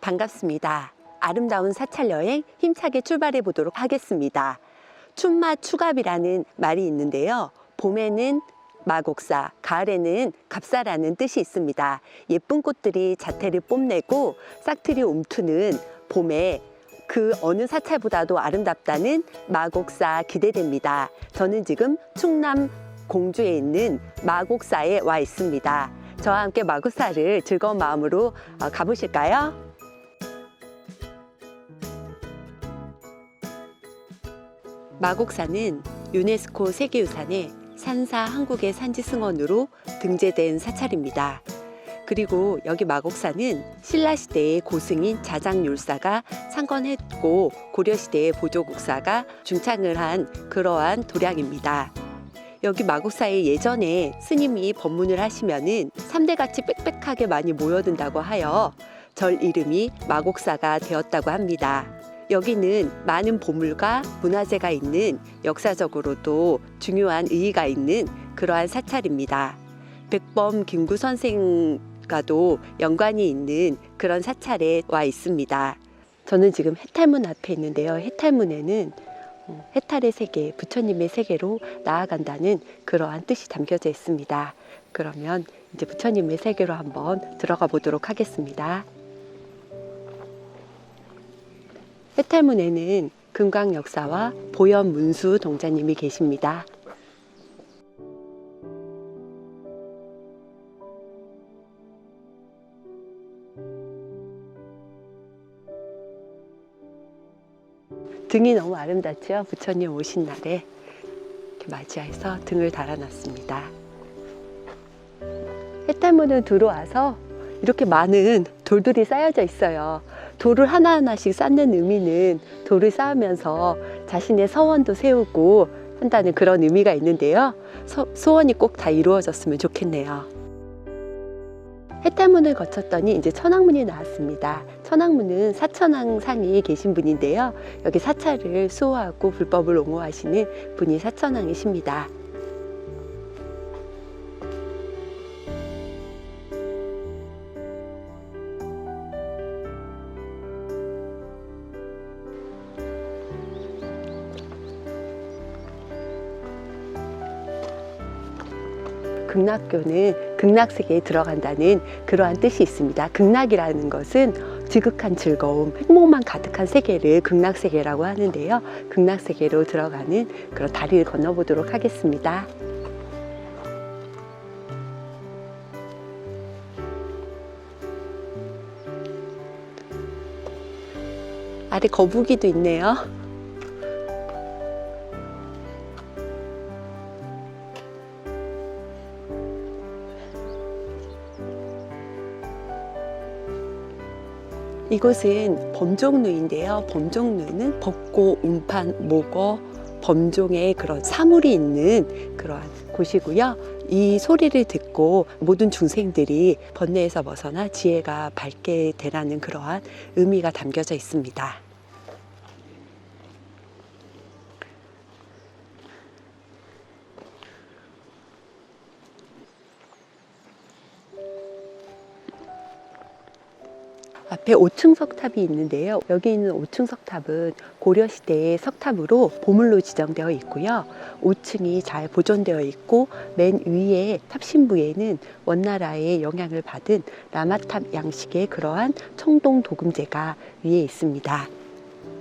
반갑습니다. 아름다운 사찰 여행 힘차게 출발해 보도록 하겠습니다. 춘맛 추갑이라는 말이 있는데요. 봄에는 마곡사, 가을에는 갑사라는 뜻이 있습니다. 예쁜 꽃들이 자태를 뽐내고 싹트리 움트는 봄에 그 어느 사찰보다도 아름답다는 마곡사 기대됩니다. 저는 지금 충남 공주에 있는 마곡사에 와 있습니다. 저와 함께 마곡사를 즐거운 마음으로 어, 가보실까요? 마곡사는 유네스코 세계유산에 산사 한국의 산지 승원으로 등재된 사찰입니다. 그리고 여기 마곡사는 신라시대의 고승인 자장율사가 창건했고 고려시대의 보조국사가 중창을 한 그러한 도량입니다. 여기 마곡사에 예전에 스님이 법문을 하시면은 삼대같이 빽빽하게 많이 모여든다고 하여 절 이름이 마곡사가 되었다고 합니다. 여기는 많은 보물과 문화재가 있는 역사적으로도 중요한 의의가 있는 그러한 사찰입니다. 백범 김구 선생과도 연관이 있는 그런 사찰에 와 있습니다. 저는 지금 해탈문 앞에 있는데요. 해탈문에는 어, 해탈의 세계, 부처님의 세계로 나아간다는 그러한 뜻이 담겨져 있습니다. 그러면 이제 부처님의 세계로 한번 들어가 보도록 하겠습니다. 해탈문에는 금강 역사와 보현 문수 동자님이 계십니다. 등이 너무 아름답죠? 부처님 오신 날에 이렇게 맞이해서 등을 달아놨습니다. 해탈문을 들어와서 이렇게 많은 돌들이 쌓여져 있어요. 돌을 하나하나씩 쌓는 의미는 돌을 쌓으면서 자신의 서원도 세우고 한다는 그런 의미가 있는데요. 서- 소원이 꼭 다 이루어졌으면 좋겠네요. 해탈문을 거쳤더니 이제 천왕문이 나왔습니다. 천왕문은 사천왕 상에 계신 분인데요. 여기 사찰을 수호하고 불법을 옹호하시는 분이 사천왕이십니다. 극락교는 극락세계에 들어간다는 그러한 뜻이 있습니다. 극락이라는 것은 지극한 즐거움, 행복만 가득한 세계를 극락세계라고 하는데요. 극락세계로 들어가는 그런 다리를 건너보도록 하겠습니다. 아래 거북이도 있네요. 이곳은 범종루인데요. 범종루는 법고, 운판, 목어, 범종의 그런 사물이 있는 그러한 곳이고요. 이 소리를 듣고 모든 중생들이 번뇌에서 벗어나 지혜가 밝게 되라는 그러한 의미가 담겨져 있습니다. 앞에 5층 석탑이 있는데요. 여기 있는 5층 석탑은 고려시대의 석탑으로 보물로 지정되어 있고요. 5층이 잘 보존되어 있고 맨 위에 탑신부에는 원나라의 영향을 받은 라마탑 양식의 그러한 청동 도금제가 위에 있습니다.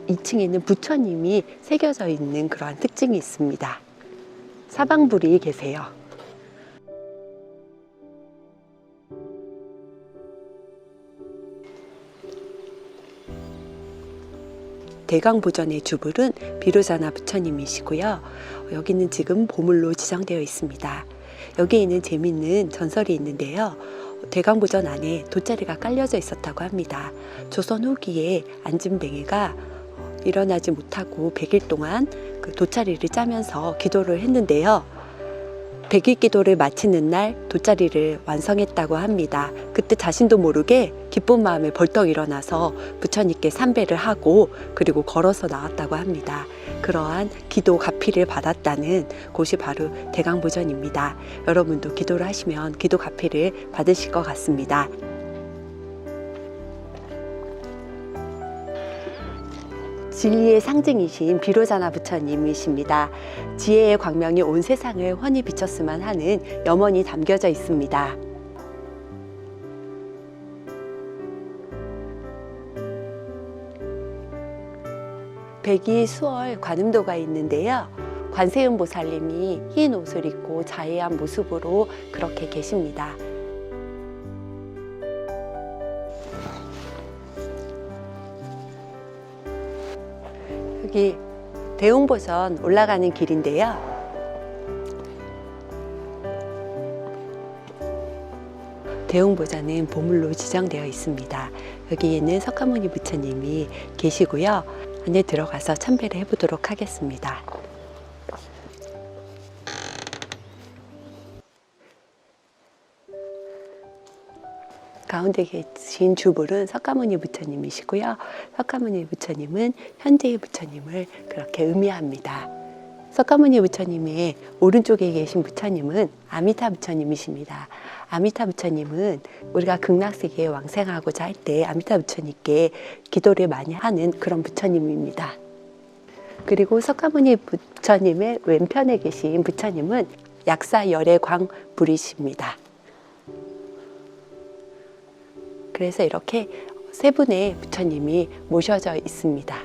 2층에는 부처님이 새겨져 있는 그러한 특징이 있습니다. 사방불이 계세요. 대강보전의 주불은 비로자나 부처님이시고요. 여기는 지금 보물로 지정되어 있습니다. 여기에 있는 재밌는 전설이 있는데요. 대강보전 안에 돗자리가 깔려져 있었다고 합니다. 조선 후기에 안진뱅이가 일어나지 못하고 100일 동안 그 돗자리를 짜면서 기도를 했는데요. 백일 기도를 마치는 날 돗자리를 완성했다고 합니다. 그때 자신도 모르게 기쁜 마음에 벌떡 일어나서 부처님께 삼배를 하고 그리고 걸어서 나왔다고 합니다. 그러한 기도 가피를 받았다는 곳이 바로 대강보전입니다. 여러분도 기도를 하시면 기도 가피를 받으실 것 같습니다. 진리의 상징이신 비로자나 부처님이십니다. 지혜의 광명이 온 세상을 환히 비췄으면 하는 염원이 담겨져 있습니다. 백이 수월 관음도가 있는데요. 관세음 보살님이 흰 옷을 입고 자애한 모습으로 그렇게 계십니다. 여기 대웅보전 올라가는 길인데요. 대웅보전은 보물로 지정되어 있습니다. 여기에는 석가모니 부처님이 계시고요. 안에 들어가서 참배를 해보도록 하겠습니다. 가운데 계신 주불은 석가모니 부처님이시고요. 석가모니 부처님은 현재의 부처님을 그렇게 의미합니다. 석가모니 부처님의 오른쪽에 계신 부처님은 아미타 부처님이십니다. 아미타 부처님은 우리가 극락세계에 왕생하고자 할 때 아미타 부처님께 기도를 많이 하는 그런 부처님입니다. 그리고 석가모니 부처님의 왼편에 계신 부처님은 약사 열애광 불이십니다. 그래서 이렇게 세 분의 부처님이 모셔져 있습니다.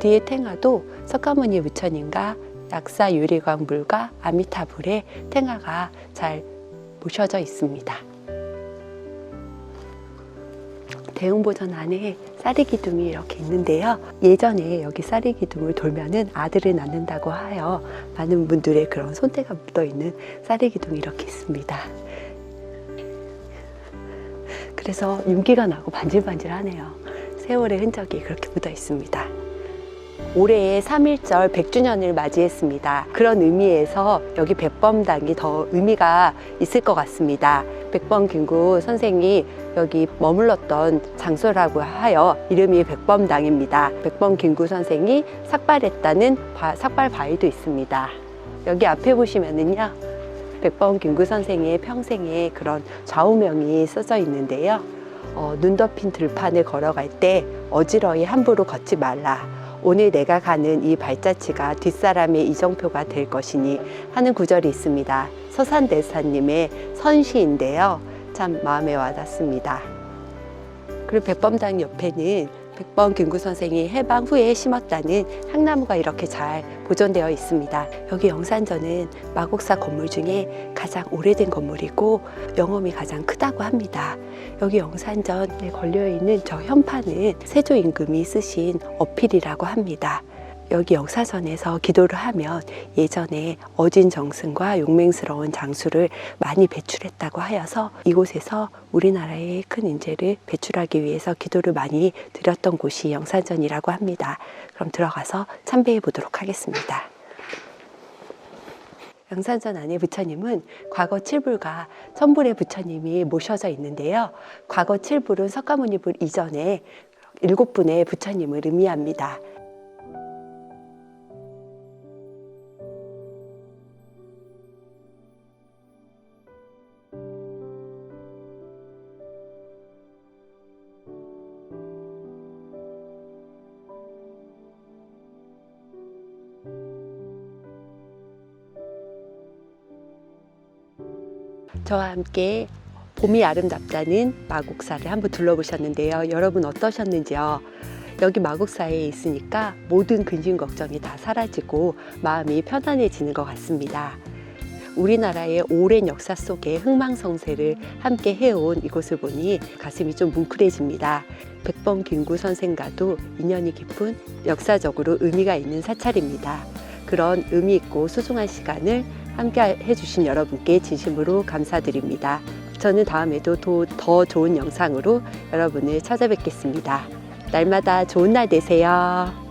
뒤에 탱화도 석가모니 부처님과 약사 유리광불과 아미타불의 탱화가 잘 모셔져 있습니다. 대웅보전 안에 쌀이 기둥이 이렇게 있는데요. 예전에 여기 쌀이 기둥을 돌면은 아들을 낳는다고 하여 많은 분들의 그런 손때가 묻어 있는 쌀이 기둥이 이렇게 있습니다. 그래서 윤기가 나고 반질반질하네요. 세월의 흔적이 그렇게 묻어 있습니다. 올해의 3.1절 100주년을 맞이했습니다. 그런 의미에서 여기 백범당이 더 의미가 있을 것 같습니다. 백범 김구 선생이 여기 머물렀던 장소라고 하여 이름이 백범당입니다. 백범 김구 선생이 삭발했다는 바- 삭발 바위도 있습니다. 여기 앞에 보시면은요. 백범 김구 선생의 평생의 그런 좌우명이 써져 있는데요. 어, 눈 덮인 들판을 걸어갈 때 어지러이 함부로 걷지 말라. 오늘 내가 가는 이 발자취가 뒷사람의 이정표가 될 것이니 하는 구절이 있습니다. 서산대사님의 선시인데요. 참 마음에 와닿습니다. 그리고 백범당 옆에는 백범 김구 선생이 해방 후에 심었다는 향나무가 이렇게 잘 보존되어 있습니다. 여기 영산전은 마곡사 건물 중에 가장 오래된 건물이고 영험이 가장 크다고 합니다. 여기 영산전에 걸려 있는 저 현판은 세조 임금이 쓰신 어필이라고 합니다. 여기 역사전에서 기도를 하면 예전에 어진 정승과 용맹스러운 장수를 많이 배출했다고 하여서 이곳에서 우리나라의 큰 인재를 배출하기 위해서 기도를 많이 드렸던 곳이 영산전이라고 합니다. 그럼 들어가서 참배해 보도록 하겠습니다. 영산전 안에 부처님은 과거 칠불과 천불의 부처님이 모셔져 있는데요. 과거 칠불은 석가모니불 이전에 일곱 분의 부처님을 의미합니다. 저와 함께 봄이 아름답다는 마곡사를 한번 둘러보셨는데요. 여러분 어떠셨는지요? 여기 마곡사에 있으니까 모든 근심 걱정이 다 사라지고 마음이 편안해지는 것 같습니다. 우리나라의 오랜 역사 속에 흥망성쇠를 함께 해온 이곳을 보니 가슴이 좀 뭉클해집니다. 백범 김구 선생과도 인연이 깊은 역사적으로 의미가 있는 사찰입니다. 그런 의미 있고 소중한 시간을 함께 해주신 여러분께 진심으로 감사드립니다. 저는 다음에도 더, 더 좋은 영상으로 여러분을 찾아뵙겠습니다. 날마다 좋은 날 되세요.